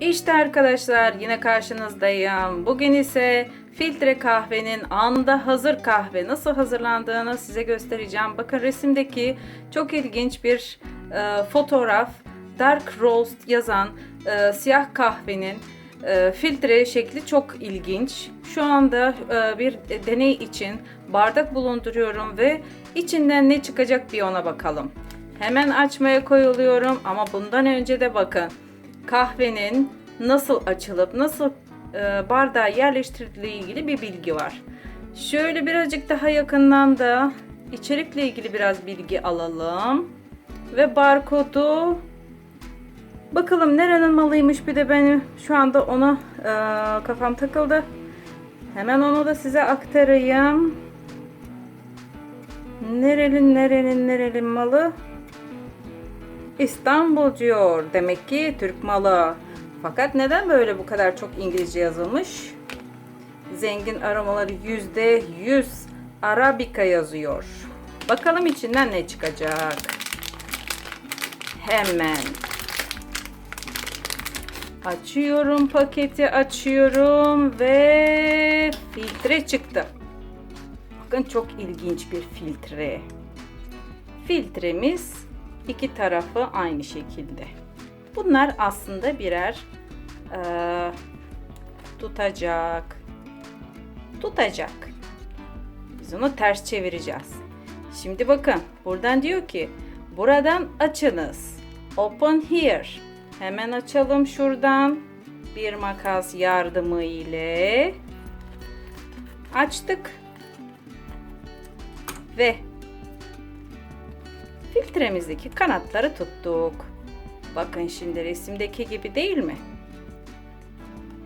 İşte arkadaşlar yine karşınızdayım. Bugün ise filtre kahvenin anında hazır kahve nasıl hazırlandığını size göstereceğim. Bakın resimdeki çok ilginç bir e, fotoğraf. Dark Roast yazan e, siyah kahvenin e, filtre şekli çok ilginç. Şu anda e, bir deney için bardak bulunduruyorum ve içinden ne çıkacak bir ona bakalım. Hemen açmaya koyuluyorum ama bundan önce de bakın kahvenin nasıl açılıp nasıl e, bardağa yerleştirildiği ilgili bir bilgi var. Şöyle birazcık daha yakından da içerikle ilgili biraz bilgi alalım. Ve barkodu bakalım nerenin malıymış bir de benim şu anda ona e, kafam takıldı. Hemen onu da size aktarayım. Nerenin nerenin nerenin malı? İstanbul diyor. Demek ki Türk malı. Fakat neden böyle bu kadar çok İngilizce yazılmış? Zengin aromaları yüzde yüz Arabika yazıyor. Bakalım içinden ne çıkacak. Hemen. Açıyorum paketi açıyorum ve filtre çıktı. Bakın çok ilginç bir filtre. Filtremiz iki tarafı aynı şekilde. Bunlar aslında birer e, tutacak. Tutacak. Biz onu ters çevireceğiz. Şimdi bakın buradan diyor ki buradan açınız. Open here. Hemen açalım şuradan. Bir makas yardımı ile açtık. Ve filtremizdeki kanatları tuttuk. Bakın şimdi resimdeki gibi değil mi?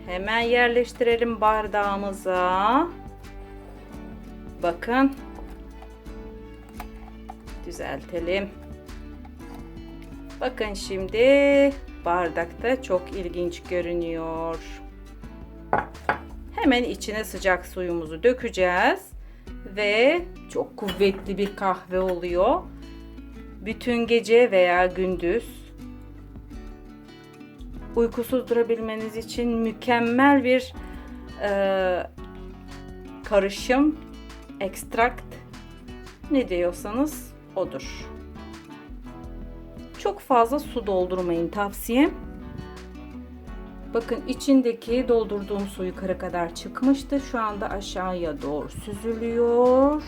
Hemen yerleştirelim bardağımıza. Bakın. Düzeltelim. Bakın şimdi bardakta çok ilginç görünüyor. Hemen içine sıcak suyumuzu dökeceğiz ve çok kuvvetli bir kahve oluyor. Bütün gece veya gündüz uykusuz durabilmeniz için mükemmel bir e, karışım, ekstrakt ne diyorsanız odur. Çok fazla su doldurmayın tavsiyem. Bakın içindeki doldurduğum su yukarı kadar çıkmıştı. Şu anda aşağıya doğru süzülüyor.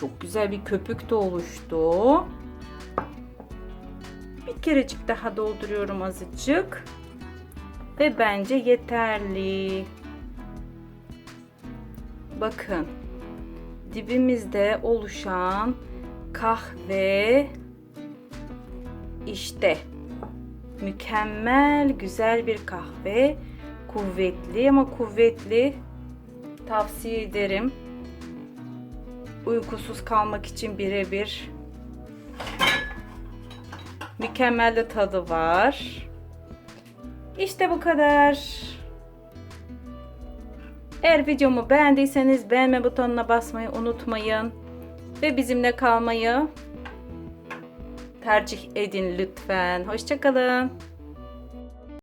Çok güzel bir köpük de oluştu. Bir kerecik daha dolduruyorum azıcık. Ve bence yeterli. Bakın. Dibimizde oluşan kahve işte mükemmel güzel bir kahve. Kuvvetli ama kuvvetli tavsiye ederim. Uykusuz kalmak için birebir. Mükemmel de tadı var. İşte bu kadar. Eğer videomu beğendiyseniz beğenme butonuna basmayı unutmayın. Ve bizimle kalmayı tercih edin lütfen. Hoşçakalın.